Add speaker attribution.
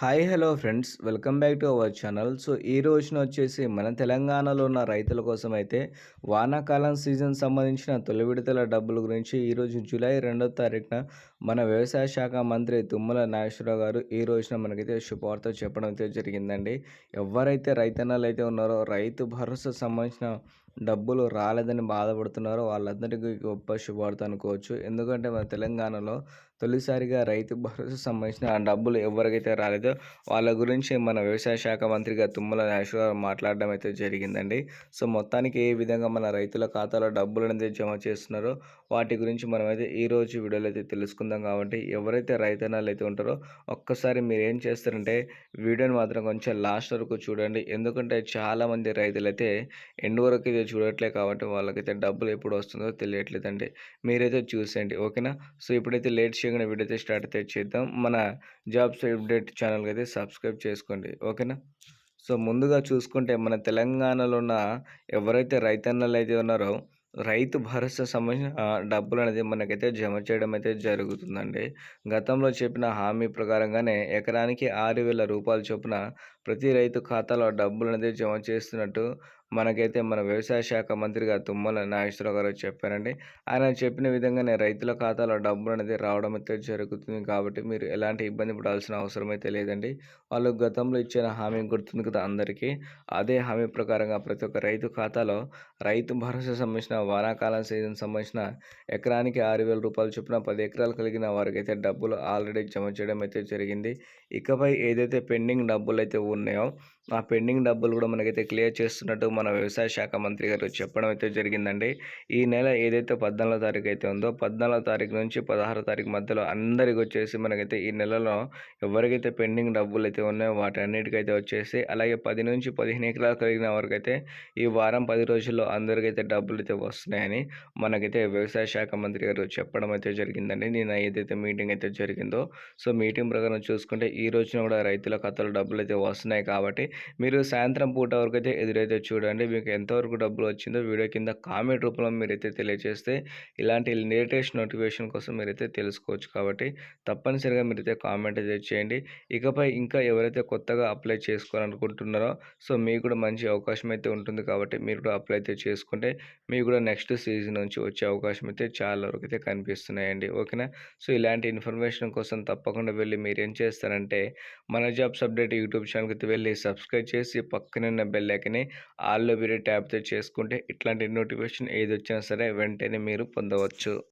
Speaker 1: Hi hello friends. Welcome back to our channel. So ఈ రోజున వచ్చేసి మన తెలంగాణలో ఉన్న రైతుల కోసం అయితే వానాకాలం సీజన్ సంబంధించిన తొలి విడతల డబ్బుల గురించి ఈరోజు జూలై రెండో తారీఖున మన వ్యవసాయ శాఖ మంత్రి తుమ్మల నాగేశ్వరరావు గారు ఈ రోజున మనకైతే శుభవార్త చెప్పడం అయితే జరిగిందండి. ఎవరైతే రైతన్నలు అయితే ఉన్నారో రైతు భరోసా సంబంధించిన డబ్బులు రాలేదని బాధపడుతున్నారో. వాళ్ళందరికీ గొప్ప శుభార్త అనుకోవచ్చు. ఎందుకంటే మన తెలంగాణలో తొలిసారిగా రైతు భరోసా సంబంధించిన డబ్బులు ఎవరికైతే రాలేదో వాళ్ళ గురించి మన వ్యవసాయ శాఖ మంత్రిగా తుమ్మల నాగేశ్వరరావు మాట్లాడడం అయితే జరిగిందండి. సో మొత్తానికి ఏ విధంగా మన రైతుల ఖాతాలో డబ్బులు అనేది జమ చేస్తున్నారో వాటి గురించి మనమైతే ఈరోజు వీడియోలో అయితే తెలుసుకుందాం కాబట్టి ఎవరైతే రైతన్నాలు అయితే ఉంటారో ఒక్కసారి మీరు ఏం చేస్తారంటే వీడియోని మాత్రం కొంచెం లాస్ట్ వరకు చూడండి. ఎందుకంటే చాలామంది రైతులు అయితే ఎండు వరకు చూడట్లే కాబట్టి వాళ్ళకైతే డబ్బులు ఎప్పుడు వస్తుందో తెలియట్లేదండి. మీరైతే చూసేయండి ఓకేనా? సో ఇప్పుడైతే లేట్ చేయకుండా వీడియో అయితే స్టార్ట్ అయితే చేద్దాం. మన జాబ్స్ అప్డేట్ ఛానల్కి అయితే సబ్స్క్రైబ్ చేసుకోండి ఓకేనా? సో ముందుగా చూసుకుంటే మన తెలంగాణలో ఉన్న ఎవరైతే రైతన్నలు అయితే ఉన్నారో రైతు భరోసా సంబంధించిన డబ్బులు అనేది మనకైతే జమ చేయడం అయితే జరుగుతుందండి. గతంలో చెప్పిన హామీ ప్రకారంగానే ఎకరానికి ఆరు వేల రూపాయల చొప్పున ప్రతి రైతు ఖాతాలో డబ్బులు అనేది జమ చేస్తున్నట్టు మనకైతే మన వ్యవసాయ శాఖ మంత్రిగా తుమ్మల నాగేశ్వరరావు గారు చెప్పారండి. ఆయన చెప్పిన విధంగానే రైతుల ఖాతాలో డబ్బులు అనేది రావడం అయితే జరుగుతుంది కాబట్టి మీరు ఎలాంటి ఇబ్బంది పడాల్సిన అవసరం అయితే లేదండి. వాళ్ళు గతంలో ఇచ్చిన హామీ గుర్తుంది కదా అందరికీ. అదే హామీ ప్రకారంగా ప్రతి ఒక్క రైతు ఖాతాలో రైతు భరోసా సంబంధించిన వానాకాలం సీజన్ సంబంధించిన ఎకరానికి ఆరు వేల రూపాయలు చొప్పున పది ఎకరాలు కలిగిన వారికి అయితే డబ్బులు ఆల్రెడీ జమ చేయడం అయితే జరిగింది. ఇకపై ఏదైతే పెండింగ్ డబ్బులు అయితే ఉన్నాయో ఆ పెండింగ్ డబ్బులు కూడా మనకైతే క్లియర్ చేస్తున్నట్టు మన వ్యవసాయ శాఖ మంత్రి గారు చెప్పడం అయితే జరిగిందండి. ఈ నెల ఏదైతే పద్నాలుగో తారీఖు అయితే ఉందో పద్నాలుగో తారీఖు నుంచి పదహారో తారీఖు మధ్యలో అందరికి వచ్చేసి మనకైతే ఈ నెలలో ఎవరికైతే పెండింగ్ డబ్బులు అయితే ఉన్నాయో వాటి అన్నిటికైతే వచ్చేసి అలాగే పది నుంచి పదిహేను ఎకరాలు కలిగిన వరకైతే ఈ వారం పది రోజుల్లో అందరికైతే డబ్బులు అయితే వస్తున్నాయని మనకైతే వ్యవసాయ శాఖ మంత్రి గారు చెప్పడం అయితే జరిగిందండి. నేను ఏదైతే మీటింగ్ అయితే జరిగిందో సో మీటింగ్ ప్రకారం చూసుకుంటే ఈ రోజున కూడా రైతుల ఖాతాలో డబ్బులు అయితే వస్తున్నాయి కాబట్టి మీరు సాయంత్రం పూట వరకు అయితే ఎదురైతే చూడండి మీకు ఎంతవరకు డబ్బులు వచ్చిందో వీడియో కింద కామెంట్ రూపంలో మీరైతే తెలియజేస్తే ఇలాంటి లేటెస్ట్ నోటిఫికేషన్ కోసం మీరైతే తెలుసుకోవచ్చు కాబట్టి తప్పనిసరిగా మీరైతే కామెంట్ అయితే చేయండి. ఇకపై ఇంకా ఎవరైతే కొత్తగా అప్లై చేసుకోవాలనుకుంటున్నారో సో మీకు కూడా మంచి అవకాశం అయితే ఉంటుంది కాబట్టి మీరు కూడా అప్లై అయితే చేసుకుంటే మీకు కూడా నెక్స్ట్ సీజన్ నుంచి వచ్చే అవకాశం అయితే చాలా వరకు అయితే కనిపిస్తున్నాయండి. ఓకేనా? సో ఇలాంటి ఇన్ఫర్మేషన్ కోసం తప్పకుండా వెళ్ళి మీరు ఏం చేస్తారంటే మన జాబ్స్ అప్డేట్ యూట్యూబ్ ఛానల్కి వెళ్ళి సబ్స్క్రైబ్ చేసి పక్కనున్న బెల్ ఐకని ఆల్లో వీడియో ట్యాప్తో చేసుకుంటే ఇట్లాంటి నోటిఫికేషన్ ఏది వచ్చినా సరే వెంటనే మీరు పొందవచ్చు.